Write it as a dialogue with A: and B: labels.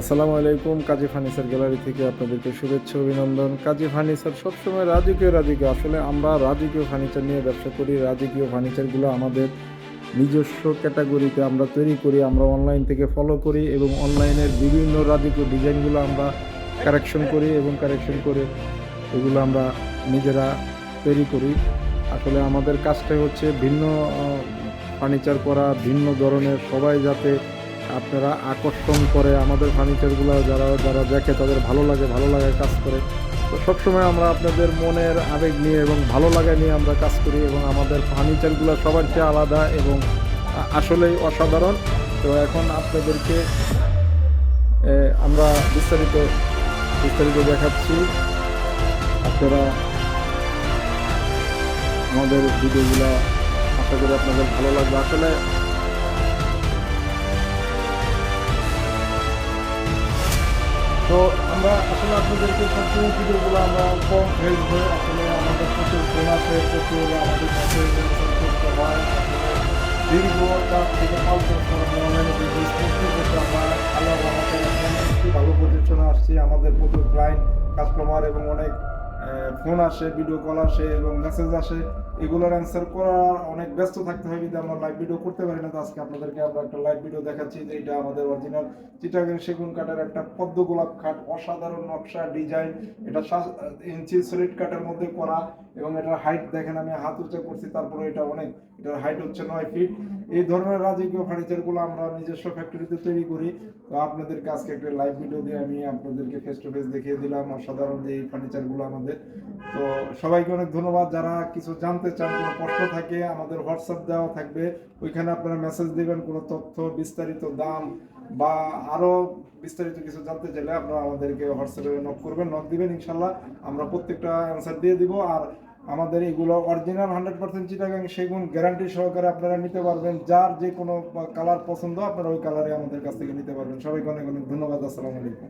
A: আসসালামু আলাইকুম, কাজী furniture gallery থেকে আপনাদেরকে শুভেচ্ছা, অভিনন্দন। কাজী ফার্নিচার সবসময় রাজকীয় রাজকীয়। আসলে আমরা রাজকীয় ফার্নিচার নিয়ে ব্যবসা করি। রাজকীয় ফার্নিচারগুলো আমাদের নিজস্ব ক্যাটাগরিতে আমরা তৈরি করি, আমরা অনলাইন থেকে ফলো করি এবং অনলাইনের বিভিন্ন রাজকীয় ডিজাইনগুলো আমরা কারেকশন করি এবং কারেকশন করে এগুলো আমরা নিজেরা তৈরি করি। আসলে আমাদের কাজটাই হচ্ছে ভিন্ন ফার্নিচার করা, ভিন্ন ধরনের সবাই যাতে আপনারা আকর্ষণ করে আমাদের ফার্নিচারগুলো যারা যারা দেখে তাদের ভালো লাগে ভালো লাগে কাজ করে। তো সবসময় আমরা আপনাদের মনের আবেগ নিয়ে এবং ভালো লাগা নিয়ে আমরা কাজ করি এবং আমাদের ফার্নিচারগুলো সবার চেয়ে আলাদা এবং আসলেই অসাধারণ। তো এখন আপনাদেরকে আমরা বিস্তারিত বিস্তারিত দেখাচ্ছি। আপনারা আমাদের ভিডিওগুলো আশা করি আপনাদের ভালো লাগবে। আসলে তো আমরা আসলে আপনাদেরকে সবসময় ভিডিওগুলো আমরা কম হেল্প হয়ে আসলে আমাদের প্রচুর ফোন প্রচুর আমাদের সাথে যোগাযোগ করতে হয় দীর্ঘ চার থেকে ভালো পজিশনে আসছি। আমাদের প্রচুর ক্লায়েন্ট কাস্টমার এবং অনেক ফোন আসে ভিডিও কল আসে এবং মেসেজ আসে। এগুলোর অ্যান্সার করা অনেক ব্যস্ত থাকতে হয় যদি আমরা লাইভ ভিডিও করতে পারি না। তো আজকে আপনাদেরকে আমরা একটা লাইভ ভিডিও দেখাচ্ছি, যে এটা আমাদের অরিজিনাল চিটাগাং সেগুন কাঠের একটা পদ্ম গোলাপ খাট, অসাধারণ নকশা ডিজাইন এটা ইঞ্চি সলিড কাঠের মধ্যে করা এবং এটার হাইট দেখেন, আমি হাত উঁচা করছি, তারপরে এটা অনেক, এটার হাইট হচ্ছে নয় ফিট এই ধরনের রাজকীয় ফার্নিচারগুলো আমরা নিজস্ব ফ্যাক্টরিতে তৈরি করি। তো আপনাদেরকে আজকে একটা লাইভ ভিডিও দিয়ে আমি আপনাদেরকে ফেস টু ফেস দেখিয়ে দিলাম, অসাধারণ যে এই ফার্নিচারগুলো আমাদের। তো সবাইকে অনেক ধন্যবাদ। যারা কিছু জানতে চান, কোনো প্রশ্ন থাকে, আমাদের হোয়াটসঅ্যাপ দেওয়া থাকবে। ওইখানে আপনারা মেসেজ দিবেন, কোনো তথ্য, বিস্তারিত দাম বা আরও বিস্তারিত কিছু জানতে চাইলে আপনারা আমাদেরকে হোয়াটসঅ্যাপে নক করবেন নক দিবেন, ইনশাল্লাহ। আমরা প্রত্যেকটা অ্যান্সার দিয়ে দিব। আর আমাদের এগুলো অরিজিনাল হান্ড্রেড পার্সেন্ট চিটাগাং সেগুন গ্যারান্টি সহকারে আপনারা নিতে পারবেন। যার যে কোনো কালার পছন্দ, আপনারা ওই কালারে আমাদের কাছ থেকে নিতে পারবেন। সবাইকে অনেক অনেক ধন্যবাদ। আসসালামু আলাইকুম।